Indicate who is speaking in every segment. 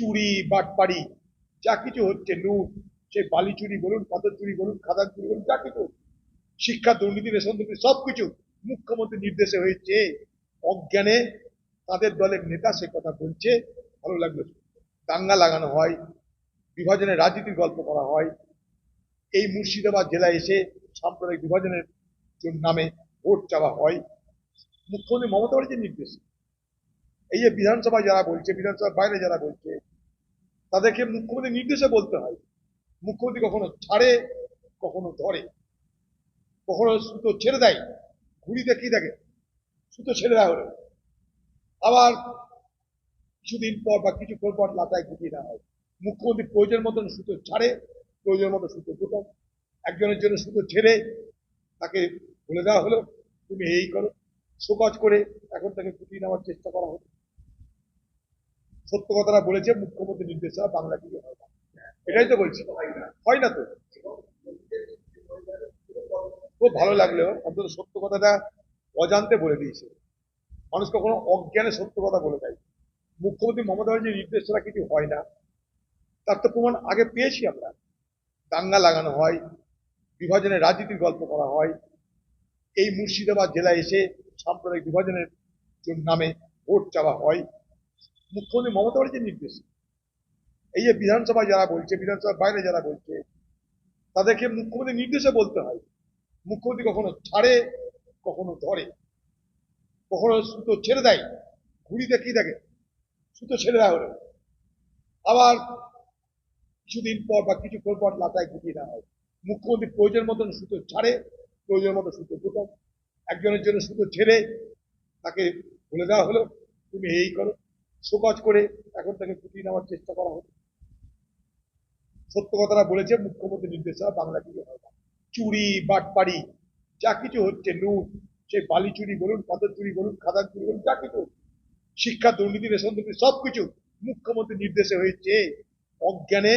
Speaker 1: চুরি, বাটপাড়ি, যা কিছু হচ্ছে লুট সে বালি চুরি বলুন পাথর চুরি বলুন, খাদান চুরি বলুন, যা কিছু। শিক্ষা, দুর্নীতি, রেশন, দুর্নীতি সবকিছু মুখ্যমন্ত্রী নির্দেশে হয়েছে। অজ্ঞানে তাদের দলের নেতা সে কথা বলছে। ভালো লাগল। দাঙ্গা লাগানো হয়, বিভাজনের রাজনীতির গল্প করা হয়। এই মুর্শিদাবাদ জেলায় এসে সাম্প্রদায়িক বিভাজনের নামে ভোট চাওয়া হয়। মুখ্যমন্ত্রী মমতা ব্যানার্জির নির্দেশ। এই যে বিধানসভায় যারা বলছে, বিধানসভার বাইরে যারা বলছে তাদেরকে মুখ্যমন্ত্রী নির্দেশে বলতে হয়। মুখ্যমন্ত্রী কখনো ছাড়ে, কখনো ধরে। কখনো সুতো ছেড়ে দেয়। ঘুড়িতে কি দেখে? সুতো ছেড়ে দেওয়া হলো। আবার কিছুদিন পর বা কিছুক্ষণ পর লাতায় গুটিয়ে দেওয়া হয়। মুখ্যমন্ত্রী প্রয়োজন মতন সুতো ছাড়ে, প্রয়োজন মতো সুতো গোটান একজনের জন্য সুতো ছেড়ে তাকে বলে দেওয়া হলো, তুমি এই করো। শোকজ করে এখন তাকে গুটিয়ে নেওয়ার চেষ্টা করা হলো। সত্য কথাটা বলেছে মুখ্যমন্ত্রী নির্দেশ ছাড়া বাংলা কিছু হয় না এটাই তো বলছি। হয় না তো? খুব ভালো লাগলেও অন্তত সত্য কথাটা অজান্তে বলে দিয়েছে। মানুষ কখনো অজ্ঞানে সত্য কথা বলে দেয়। মুখ্যমন্ত্রী মমতা ব্যানার্জির নির্দেশ ছাড়া কিছু হয় না। তার তো প্রমাণ আগে পেয়েছি আমরা। দাঙ্গা লাগানো হয়, বিভাজনের রাজনীতির গল্প করা হয়। এই মুর্শিদাবাদ জেলায় এসে সাম্প্রদায়িক বিভাজনের নামে ভোট চাওয়া হয়। মুখ্যমন্ত্রী মমতা ব্যানার্জির নির্দেশ। এই যে বিধানসভায় যারা বলছে, বিধানসভার বাইরে যারা বলছে, তাদেরকে মুখ্যমন্ত্রীর নির্দেশে বলতে হয়। মুখ্যমন্ত্রী কখনো ছাড়ে, কখনো ধরে। কখনো সুতো ছেড়ে দেয়। ঘুড়িতে কি দেখে, সুতো ছেড়ে দেওয়া হলো। আবার কিছুদিন পর বা কিছুক্ষণ পর লাতায় গুটিয়ে দেওয়া হয়। মুখ্যমন্ত্রী প্রয়োজন মতন সুতো ছাড়ে, প্রয়োজন মতো সুতো গোটান একজনের জন্য সুতো ছেড়ে তাকে বলে দেওয়া হলো, তুমি এই করো শোকজ করে এখন তাকে গুটিয়ে নেওয়ার চেষ্টা করা হলো সত্য কথাটা বলেছে মুখ্যমন্ত্রী নির্দেশ ছাড়া বাংলা কিছু হয় না চুরি, বাটপাড়ি, যা কিছু হচ্ছে, লুট সে বালি চুরি বলুন পাথর চুরি বলুন, খাদান চুরি বলুন, যা কিছু। শিক্ষা, দুর্নীতি, রেশন, দুর্নীতি সবকিছু মুখ্যমন্ত্রীর নির্দেশে হয়েছে। অজ্ঞানে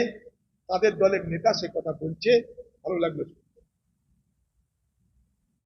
Speaker 1: তাদের দলের নেতা সে কথা বলছে, ভালো লাগল।